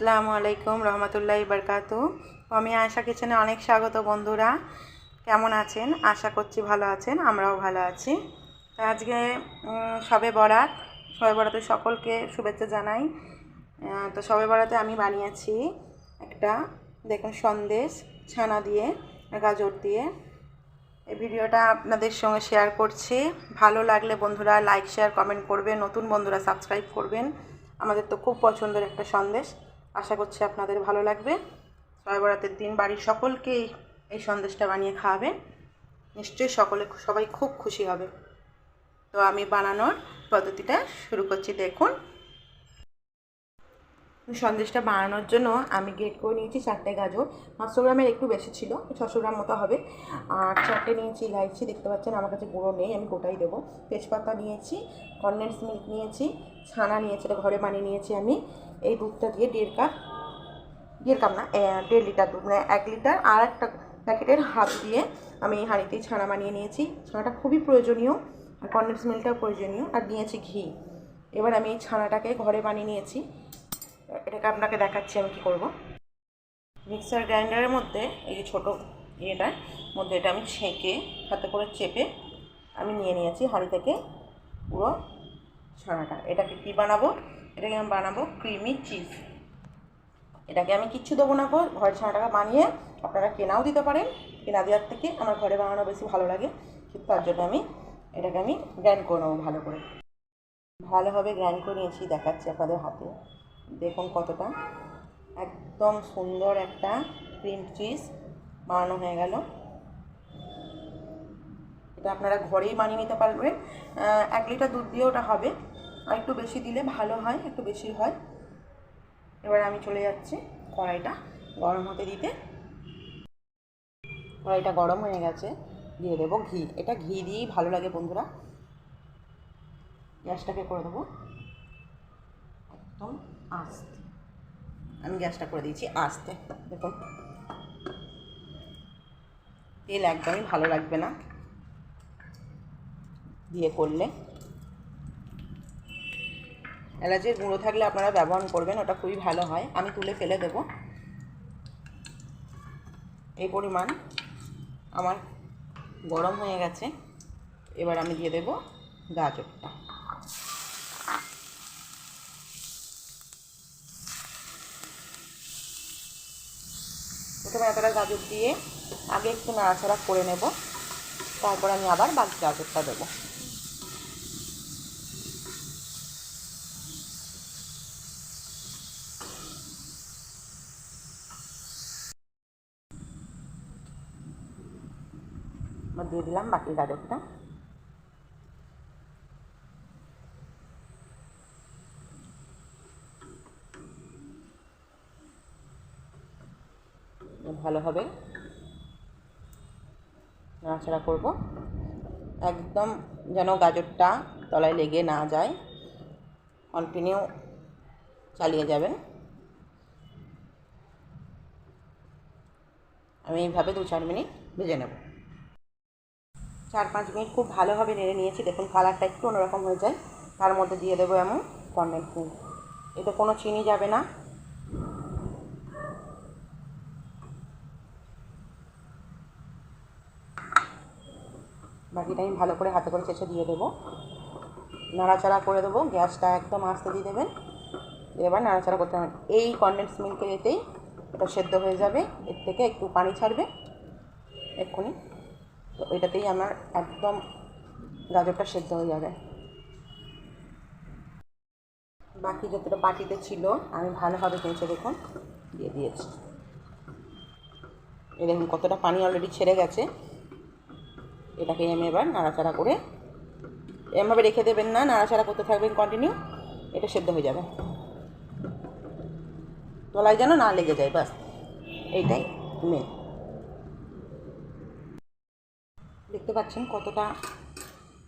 আসসালামু আলাইকুম রহমতুল্লাহ বারকাতু আমি আশা কিচেনে অনেক স্বাগত বন্ধুরা। কেমন আছেন? আশা করছি ভালো আছেন, আমরাও ভালো আছি। আজকে সবে বরাত। সবে বরাতে সকলকে শুভেচ্ছা জানাই। তো সবে বরাতে আমি বানিয়েছি একটা, দেখুন, সন্দেশ, ছানা দিয়ে, গাজর দিয়ে। এই ভিডিওটা আপনাদের সঙ্গে শেয়ার করছি। ভালো লাগলে বন্ধুরা লাইক, শেয়ার, কমেন্ট করবেন। নতুন বন্ধুরা সাবস্ক্রাইব করবেন। আমাদের তো খুব পছন্দের একটা সন্দেশ। আশা করছি আপনাদের ভালো লাগবে। সয়বরাতের দিন বাড়ির সকলকেই এই সন্দেশটা বানিয়ে খাওয়াবে। নিশ্চয়ই সকলে সবাই খুব খুশি হবে। তো আমি বানানোর পদ্ধতিটা শুরু করছি। দেখুন সন্দেশটা বানানোর জন্য আমি গেট করে নিয়েছি চারটে গাজর। পাঁচশো গ্রামের একটু বেশি ছিল, ছশো গ্রাম মতো হবে। আর চারটে নিয়েছি ইলাইচি, দেখতে পাচ্ছেন আমার কাছে গুঁড়ো নেই, আমি গোটাই দেবো। তেজপাতা নিয়েছি কনডেন্স মিল্ক নিয়েছি, ছানা নিয়েছি, এটা ঘরে বানিয়ে নিয়েছি আমি। এই দুধটা দিয়ে দেড় কাপ দেড় কাপ না দেড় লিটার দুধ মানে এক লিটার আর একটা প্যাকেটের হাফ দিয়ে আমি এই হাঁড়িতেই ছানা বানিয়ে নিয়েছি। ছানাটা খুবই প্রয়োজনীয়, আর কনডেন্স মিল্কটাও প্রয়োজনীয়, আর নিয়েছি ঘি। এবার আমি এই ছানাটাকে ঘরে বানিয়ে নিয়েছি। এটাকে আপনাকে দেখাচ্ছি, আমি কী করব? মিক্সার গ্রাইন্ডারের মধ্যে এই যে ছোটো ইয়েটার, মধ্যে এটা আমি ছেঁকে, হাতে করে চেপে আমি নিয়ে নিয়েছি হাঁড়ি থেকে পুরো ছানাটা। এটাকে কী বানাবো? এটাকে আমি বানাবো ক্রিমি চিজ। এটাকে আমি কিচ্ছু দেবো না গো, ঘরের ছানাটাকে বানিয়ে আপনারা কেনাও দিতে পারেন। কেনা দেওয়ার থেকে আমার ঘরে বানানো বেশি ভালো লাগে, কিন্তু তার জন্য আমি এটাকে আমি গ্রাইন্ড করে নেব ভালো করে। ভালোভাবে গ্রাইন্ড করে নিয়েছি, দেখাচ্ছি আপনাদের হাতে। দেখুন কতটা। একদম সুন্দর একটা ক্রিম চিজ বানানো হয়ে গেল। এটা আপনারা ঘরেই বানিয়ে নিতে পারবেন। এক লিটার দুধ দিয়ে ওটা হবে। আর একটু বেশি দিলে ভালো হয়, একটু বেশি হয়। এবার আমি চলে যাচ্ছি কড়াইটা গরম হতে দিতে। কড়াইটা গরম হয়ে গেছে, দিয়ে দেবো ঘি। এটা ঘি দিয়েই ভালো লাগে বন্ধুরা। গ্যাসটাকে করে দেবো। একদম আস্তে। আমি গ্যাসটা করে দিয়েছি, আস্তে। দেখুন তেল একদমই ভালো লাগবে না। দিয়ে করলে। এলাচের গুঁড়ো থাকলে আপনারা ব্যবহার করবেন, ওটা খুবই ভালো হয়। আমি তুলে ফেলে দেব। এই পরিমাণ আমার গরম হয়ে গেছে। এবার আমি দিয়ে দেব গাজরটা। এতটা গাজর দিয়ে আগে একটু নাড়াচাড়া করে নেব। তারপর আমি আবার বাকি গাজরটা দেবো। দিয়ে দিলাম বাকি গাজরটা। ভালোভাবে নাড়াচাড়া করব। একদম যেন গাজরটা তলায় লেগে না যায় কন্টিনিউ চালিয়ে যাবেন। আমি এইভাবে দু চার মিনিট ভেজে নেব। চার পাঁচ মিনিট খুব ভালোভাবে নেড়ে নিয়েছি। দেখুন, কালারটা একটু অন্যরকম হয়ে যায়। তার মধ্যে দিয়ে দেবো এমন কর্নেট ফুল এতে কোনো চিনি যাবে না। বাকিটা আমি ভালো করে হাতে করে চেঁচে দিয়ে দেবো। নাড়াচাড়া করে দেবো, গ্যাসটা একদম আস্তে দিয়ে দেবেন। এবার নাড়াচাড়া করতে হবে। এই কনডেন্স মিল্কে এতেই এটা সেদ্ধ হয়ে যাবে, এর থেকে একটু পানি ছাড়বে, এক্ষুনি। তো এটাতেই আমার একদম গাজরটা সেদ্ধ হয়ে যাবে। বাকি যতটা বাটিতে ছিল, আমি ভালোভাবে কেঁচে দেখুন, দিয়ে দিয়েছি। এই দেখুন কতটা পানি অলরেডি ছেড়ে গেছে। এটাকে আমি এবার নাড়াচাড়া করে এমনভাবে রেখে দেবেন না, নাড়াচাড়া করতে থাকবেন কন্টিনিউ এটা সেদ্ধ হয়ে যাবে। তলায় যেন না লেগে যায়, বাস। এইটাই মেন দেখতে পাচ্ছেন কতটা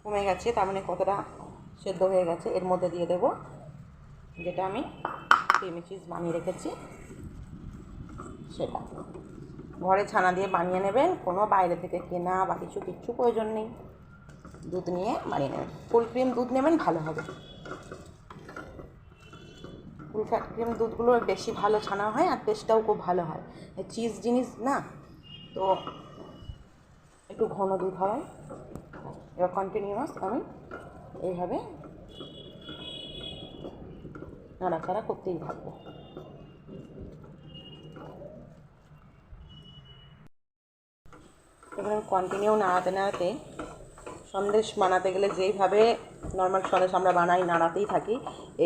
কমে গেছে, তার মানে কতটা সেদ্ধ হয়ে গেছে, এর মধ্যে দিয়ে দেব, যেটা আমি ক্রিমি চিজ বানিয়ে রেখেছি, সেটা। ঘরে ছানা দিয়ে বানিয়ে নেবেন। কোনো বাইরে থেকে কেনা বা কিছু, কিচ্ছু প্রয়োজন নেই। দুধ নিয়ে বানিয়ে নেবেন। ফুল ক্রিম দুধ নেবেন, ভালো হবে। ফুল ফ্যাট ক্রিম দুধগুলো বেশি ভালো ছানা হয় আর টেস্টটাও খুব ভালো হয়। চিজ জিনিস না, তো একটু ঘন দুধ হয়। এবার কন্টিনিউয়াস আমি এইভাবে নাড়াচাড়া করতেই থাকব। এবার আমি কন্টিনিউ নাড়াতে নাড়াতে সন্দেশ বানাতে গেলে যেইভাবে নর্মাল সন্দেশ আমরা বানাই, নাড়াতেই থাকি,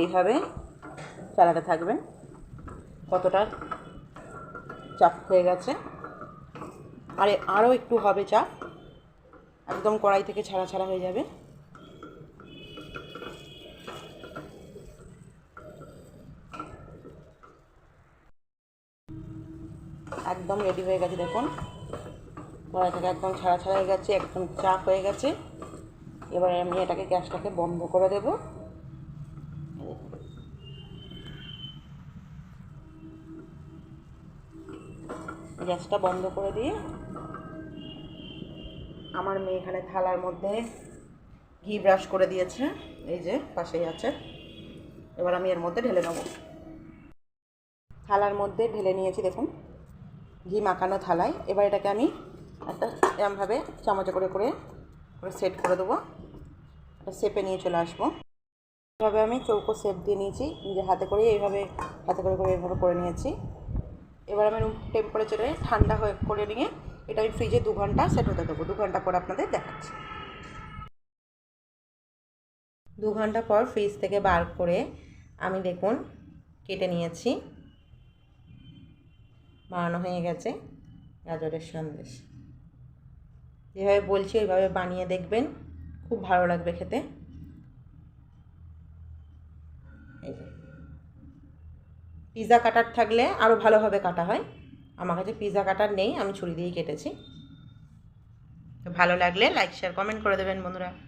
এইভাবে চালাতে থাকবেন। কতটা চাপ হয়ে গেছে। আরে আরও একটু হবে চাপ। একদম কড়াই থেকে ছাড়া ছাড়া হয়ে যাবে। একদম রেডি হয়ে গেছে, দেখুন। কড়াই থেকে একদম ছাড়া ছাড়া হয়ে গেছে, একদম চাপ হয়ে গেছে। এবারে আমি এটাকে গ্যাসটাকে বন্ধ করে দেব। গ্যাসটা বন্ধ করে দিয়ে আমার মেয়ে এখানে থালার মধ্যে ঘি ব্রাশ করে দিয়েছে, এই যে পাশেই আছে। এবার আমি এর মধ্যে ঢেলে নেব। থালার মধ্যে ঢেলে নিয়েছি, দেখুন, ঘি মাখানো থালায়। এবার এটাকে আমি একটা এরমভাবে চামচে করে করে করে সেট করে দেবো। শেপে নিয়ে চলে আসব। এভাবে আমি চৌকো শেপ দিয়ে নিয়েছি, নিজের হাতে করে এইভাবে, হাতে করে করে এইভাবে করে নিয়েছি। এবার আমি রুম টেম্পারেচারে ঠান্ডা হয়ে করে নিয়ে এটা আমি ফ্রিজে দু ঘণ্টা সেট হতে দেবো। দু ঘণ্টা পর আপনাদের দেখাচ্ছি। দু ঘণ্টা পর ফ্রিজ থেকে বার করে আমি দেখুন কেটে নিয়েছি। বানানো হয়ে গেছে। গাজরের সন্দেশ। যেভাবে বলছি, ওইভাবে বানিয়ে দেখবেন। খুব ভালো লাগবে খেতে। পিৎজা কাটার থাকলে আরও ভালোভাবে কাটা হয়। আমার কাছে পিৎজা কাটার নেই, আমি ছুরি দিয়েই কেটেছি। ভালো লাগলে লাইক শেয়ার কমেন্ট করে দেবেন বন্ধুরা।